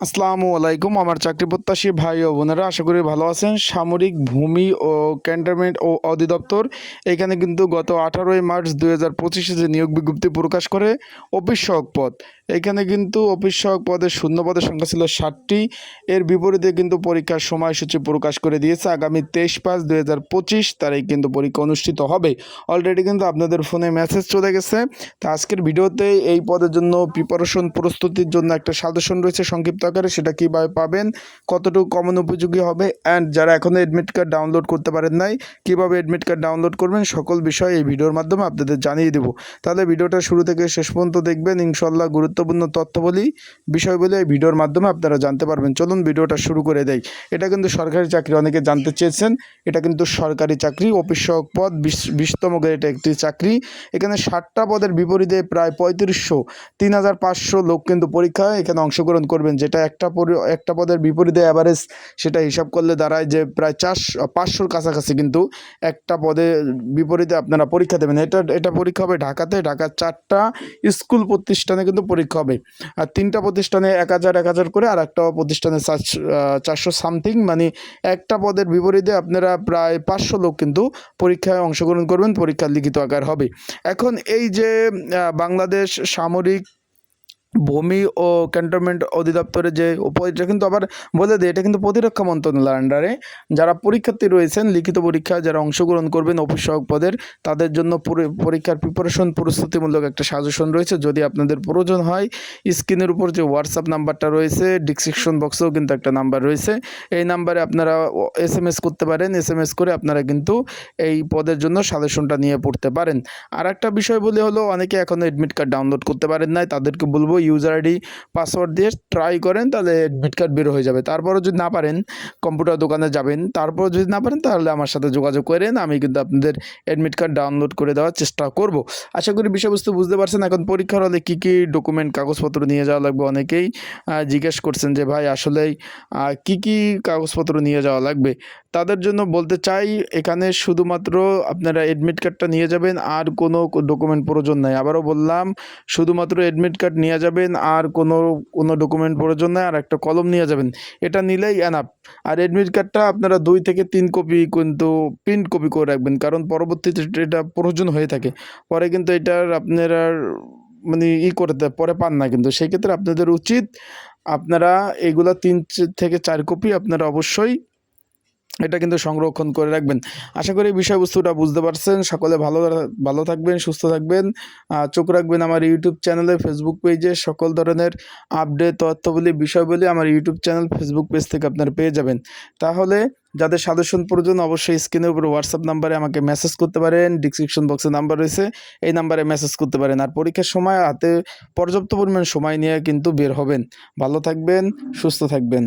আসসালামু আলাইকুম, আমার চাকরি প্রত্যাশী ভাই ও বোনেরা, আশা করি ভালো আছেন। সামরিক ভূমি ও ক্যান্টনমেন্ট ও অধিদপ্তর এখানে কিন্তু গত আঠারোই মার্চ দুই হাজার পঁচিশে যে নিয়োগ বিজ্ঞপ্তি প্রকাশ করে, অফিস সহক পদ এখানে কিন্তু অফিস সহক পদের শূন্য পদের সংখ্যা ছিল ষাটটি। এর বিপরীতে কিন্তু পরীক্ষার সময়সূচি প্রকাশ করে দিয়েছে। আগামী তেইশ পাঁচ দুই হাজার পঁচিশ তারিখ কিন্তু পরীক্ষা অনুষ্ঠিত হবে। অলরেডি কিন্তু আপনাদের ফোনে মেসেজ চলে গেছে। তো আজকের ভিডিওতে এই পদের জন্য প্রিপারেশন প্রস্তুতির জন্য একটা সাজেশন রয়েছে সংক্ষিপ্ত আকারে। সেটা কীভাবে পাবেন? কতটুকু কমন উপযোগী হবে? অ্যান্ড যারা এখনও অ্যাডমিট কার্ড ডাউনলোড করতে পারেন নাই, কীভাবে অ্যাডমিট কার্ড ডাউনলোড করবেন? সকল বিষয় এই ভিডিওর মাধ্যমে আপনাদের জানিয়ে দেবো। তাহলে ভিডিওটা শুরু থেকে শেষ পর্যন্ত দেখবেন। ইনশাল্লাহ গুরুত্বপূর্ণ তথ্যবলী বিষয়গুলো এই ভিডিওর মাধ্যমে আপনারা জানতে পারবেন। চলুন ভিডিওটা শুরু করে দেয় এটা কিন্তু সরকারি চাকরি, অনেকে জানতে চেয়েছেন। এটা কিন্তু সরকারি চাকরি, অফিস পদ, বিশ, বিশতম গ্রেড একটি চাকরি। এখানে ষাটটা পদের বিপরীতে প্রায় পঁয়ত্রিশশো, তিন হাজার পাঁচশো লোক কিন্তু পরীক্ষায় এখানে অংশগ্রহণ করবেন। যেটা একটা একটা পদের বিপরীতে অ্যাভারেজ সেটা হিসাব করলে দাঁড়ায় যে প্রায় চারশো পাঁচশোর কাছাকাছি কিন্তু একটা পদে বিপরীতে আপনারা পরীক্ষা দেবেন। এটা এটা পরীক্ষা হবে ঢাকাতে। ঢাকার চারটা স্কুল প্রতিষ্ঠানে কিন্তু পরীক্ষা হবে। আর তিনটা প্রতিষ্ঠানে এক হাজার এক হাজার করে আর একটা প্রতিষ্ঠানে চারশো সামথিং মানে একটা পদের বিপরীতে আপনারা প্রায় পাঁচশো লোক কিন্তু পরীক্ষায় অংশগ্রহণ করবেন, পরীক্ষার লিখিত আকার হবে। এখন এই যে বাংলাদেশ সামরিক ভূমি ও ক্যান্টনমেন্ট অধিদপ্তরের যে উপ কিন্তু আবার বলে দিই এটা কিন্তু প্রতিরক্ষা মন্ত্রণালয়ের আন্ডারে যারা পরীক্ষার্থী রয়েছেন, লিখিত পরীক্ষা যারা অংশগ্রহণ করবেন অফিস পদের, তাদের জন্য পরীক্ষার প্রিপারেশন প্রস্তুতিমূলক একটা সাজেশন রয়েছে। যদি আপনাদের প্রয়োজন হয় স্ক্রিনের উপর যে হোয়াটসঅ্যাপ নাম্বারটা রয়েছে ডিসক্রিপশন বক্সেও কিন্তু একটা নাম্বার রয়েছে। এই নাম্বারে আপনারা এস এম এস করতে পারেন। এস এম এস করে আপনারা কিন্তু এই পদের জন্য সাজেশনটা নিয়ে পড়তে পারেন। আর একটা বিষয় বলে হলো, অনেকে এখনও অ্যাডমিট কার্ড ডাউনলোড করতে পারেন নাই, তাদেরকে বলব ইউজার আইডি পাসওয়ার্ড দিয়ে ট্রাই করেন তাহলে অ্যাডমিট কার্ড বের হয়ে যাবে। তারপরও যদি না পারেন কম্পিউটার দোকানে যাবেন তারপর যদি না পারেন তাহলে আমার সাথে যোগাযোগ করেন আমি কিন্তু আপনাদের অ্যাডমিট কার্ড ডাউনলোড করে দেওয়ার চেষ্টা করব। আশা করি বিষয়বস্তু বুঝতে পারছেন এখন পরীক্ষার হলে কী কী ডকুমেন্ট কাগজপত্র নিয়ে যাওয়া লাগবে? অনেকেই জিজ্ঞেস করছেন যে ভাই আসলেই আহ, কী কী কাগজপত্র নিয়ে যাওয়া লাগবে? তাদের জন্য বলতে চাই, এখানে শুধুমাত্র আপনারা অ্যাডমিট কার্ডটা নিয়ে যাবেন, আর কোনো ডকুমেন্ট প্রয়োজন নাই। আবারও বললাম, শুধুমাত্র অ্যাডমিট কার্ড নিয়ে যাবেন, আর কোনো কোনো ডকুমেন্ট প্রয়োজন নাই, আর একটা কলম নিয়ে যাবেন। এটা নিলেই এনাফ আর অ্যাডমিট কার্ডটা আপনারা দুই থেকে তিন কপি কিন্তু প্রিন্ট কপি করে রাখবেন, কারণ পরবর্তীতে এটা প্রয়োজন হয়ে থাকে। পরে কিন্তু এটার আপনারা মানে ই করতে পরে পান না কিন্তু। সেই ক্ষেত্রে আপনাদের উচিত আপনারা এগুলা তিন থেকে চার কপি আপনারা অবশ্যই এটা কিন্তু সংরক্ষণ করে রাখবেন। আশা করি বিষয়বস্তুটা বুঝতে পারছেন। সকলে ভালো ভালো থাকবেন, সুস্থ থাকবেন। চোখ রাখবেন আমার ইউটিউব চ্যানেলে ফেসবুক পেজে সকল ধরনের আপডেট তথ্যবলী, বিষয়বলী আমার ইউটিউব চ্যানেল ফেসবুক পেজ থেকে আপনারা পেয়ে যাবেন। তাহলে যাদের সাজেশন প্রয়োজন, অবশ্যই স্ক্রিনের উপর হোয়াটসঅ্যাপ নাম্বারে আমাকে মেসেজ করতে পারেন। ডিসক্রিপশন বক্সে নাম্বার রয়েছে। এই নাম্বারে মেসেজ করতে পারেন। আর পরীক্ষার সময় হাতে পর্যাপ্ত পরিমাণ সময় নিয়ে কিন্তু বের হবেন। ভালো থাকবেন, সুস্থ থাকবেন।